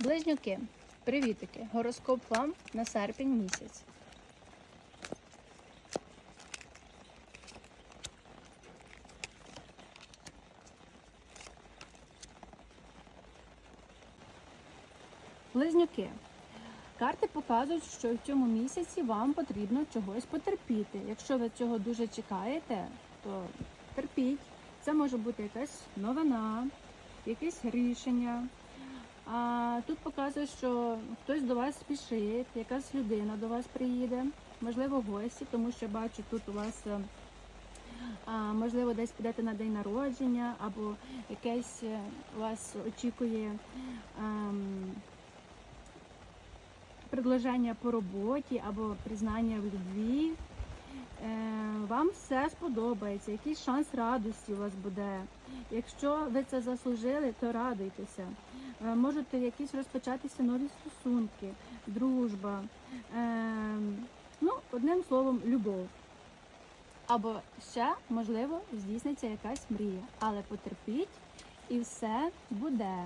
Близнюки, привітики! Гороскоп вам на серпень місяць. Близнюки. Карти показують, що в цьому місяці вам потрібно чогось потерпіти. Якщо ви цього дуже чекаєте, то терпіть. Це може бути якась новина, якесь рішення. Тут показує, що хтось до вас спішить, якась людина до вас приїде, можливо, гості, тому що бачу, тут у вас е, можливо десь підете на день народження, або якесь е, вас очікує ем, предложення по роботі або признання в любві. Е, Вам все сподобається, якийсь шанс радості у вас буде. Якщо ви це заслужили, то радуйтеся. Е, Можете якісь розпочатися нові стосунки, дружба. Е, Ну, одним словом, любов. Або ще, можливо, здійсниться якась мрія. Але потерпіть і все буде.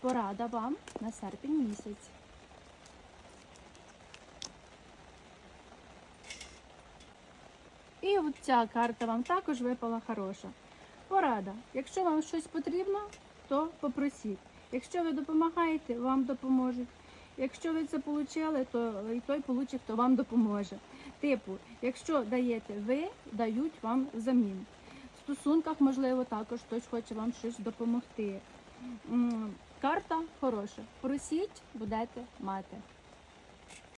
Порада вам на серпень місяць. От ця карта вам також випала хороша. Порада. Якщо вам щось потрібно, то попросіть. Якщо ви допомагаєте, вам допоможуть. Якщо ви це отримали, то і той получить, хто вам допоможе. Типу, якщо даєте ви, дають вам взамін. В стосунках, можливо, також хтось хоче вам щось допомогти. Карта хороша. Просіть, будете мати.